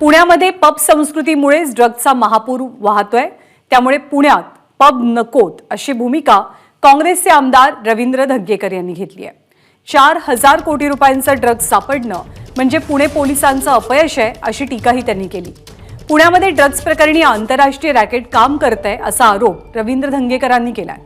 पुण्यामध्ये पब संस्कृतीमुळेच ड्रग्जचा महापूर वाहतोय. त्यामुळे पुण्यात पब नकोत अशी भूमिका काँग्रेसचे आमदार रवींद्र धग्गेकर यांनी घेतली आहे. चार हजार कोटी रुपयांचं ड्रग्ज सापडणं म्हणजे पुणे पोलिसांचं अपयश आहे अशी टीकाही त्यांनी केली. पुण्यामध्ये ड्रग्ज प्रकरणी आंतरराष्ट्रीय रॅकेट काम करत आहे असा आरोप रवींद्र धंगेकरांनी केलाय.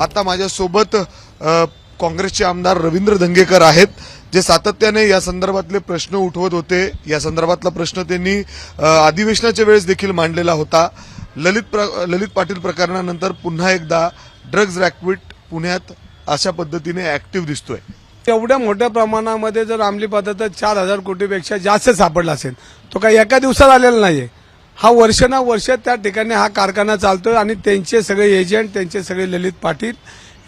आता माझ्यासोबत सोबत काँग्रेसचे आमदार रवींद्र धंगेकर आहेत. जे सातत्याने या संदर्भातले प्रश्न उठवत होते या संदर्भातला प्रश्न त्यांनी अधिवेशनाच्या वेळेस देखील मांडलेला होता. ललित प्र- ललित पाटील प्रकरणानंतर पुन्हा एकदा ड्रग्ज रॅकविट पुण्यात अशा पद्धतीने ऍक्टिव्ह दिसतोय. एवढ्या मोठ्या प्रमाणामध्ये जर अंमली पदार्थ चार हजार कोटीपेक्षा जास्त सापडला असेल तो काही एका दिवसात आलेला नाहीये. हा वर्ष ना वर्ष त्या ठिकाणी हा कारखाना चालतोय आणि त्यांचे सगळे एजंट त्यांचे सगळे ललित पाटील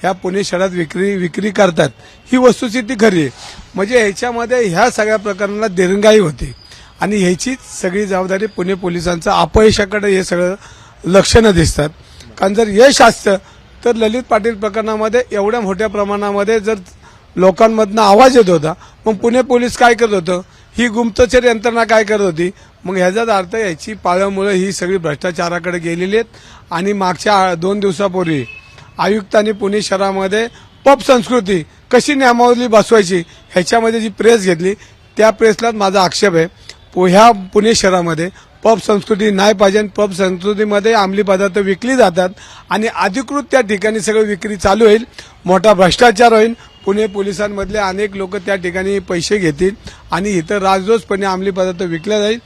ह्या पुणे शहरात विक्री विक्री करतात. ही वस्तुस्थिती खरी आहे. म्हणजे ह्याच्यामध्ये ह्या सगळ्या प्रकरणाला दिरंगाई होती. आणि ह्याचीच सगळी जबाबदारी पुणे पोलिसांचं अपयशाकडे हे सगळं लक्षणं दिसतात. कारण जर यश असतं तर ललित पाटील प्रकरणामध्ये एवढ्या मोठ्या प्रमाणामध्ये जर लोकांमधनं आवाज येत होता मग पुणे पोलीस काय करत होतं? ही गुप्तचर यंत्रणा काय करत होती? मग ह्याचाच अर्थ याची पाळ्यामुळे ही सगळी भ्रष्टाचाराकडे गेलेली आहेत. आणि मागच्या दोन दिवसापूर्वी आयुक्तांनी पुणे शहरामध्ये पब संस्कृती कशी नियमावली बसवायची ह्याच्यामध्ये जी प्रेस घेतली त्या प्रेसलाच माझा आक्षेप आहे. पु- ह्या पुणे शहरामध्ये पब संस्कृती नाही पाहिजे पप पब संस्कृतीमध्ये अंमली पदार्थ विकली जातात आणि अधिकृत त्या ठिकाणी सगळं विक्री चालू होईल मोठा भ्रष्टाचार होईल. पुणे पोलिसांमधले अनेक लोक त्या ठिकाणी पैसे घेतील आणि इथं राजदोषपणे अंमली पदार्थ विकला जाईल.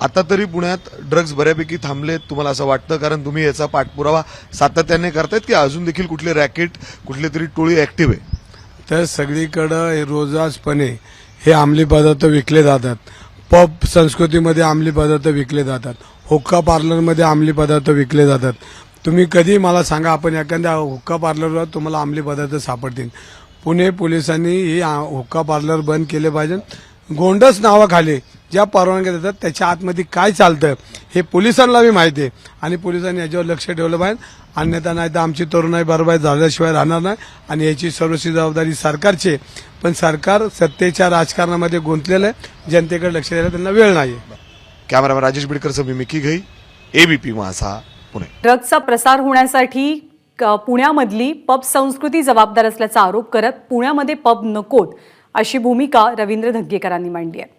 आता तरी पुण्यात ड्रग्ज बऱ्यापैकी थांबलेत तुम्हाला असं वाटतं? कारण तुम्ही याचा पाठपुरावा सातत्याने करतायत की अजून देखील कुठले रॅकेट कुठली तरी टोळी ऍक्टिव्ह आहे? तर सगळीकडं हे रोजासपणे हे अंमली पदार्थ विकले जातात. पब संस्कृतीमध्ये अंमली पदार्थ विकले जातात. हुक्का पार्लरमध्ये अंमली पदार्थ विकले जातात. तुम्ही कधी मला सांगा आपण एखाद्या हुक्का पार्लरवर तुम्हाला अंमली पदार्थ सापडतील. पुणे पोलिसांनी ही हुक्का पार्लर बंद केले पाहिजे. गोंडस नावाखाली ज्या परवानग्या देतात त्याच्या आतमध्ये काय चालतं हे पोलिसांना बी माहिती आहे. आणि पोलिसांनी याच्यावर लक्ष ठेवलं पाहिजे. अन्यथा नाही तर आमची तरुणाई बरबाद झाल्याशिवाय राहणार नाही. आणि याची सर्वस्वी जबाबदारी सरकारची आहे. पण सरकार सत्तेच्या राजकारणामध्ये गुंतलेलं आहे. जनतेकडे लक्ष द्यायला त्यांना वेळ नाही कॅमेरामॅन राजेश बिडकर मी मिकी घई एबीपी माझा पुणे. ड्रग्जचा प्रसार होण्यासाठी क- पुण्यामधली पब संस्कृती जबाबदार असल्याचा आरोप करत पुण्यामध्ये पब नकोत अशी भूमिका रवींद्र धग्गेकरांनी मांडली आहे.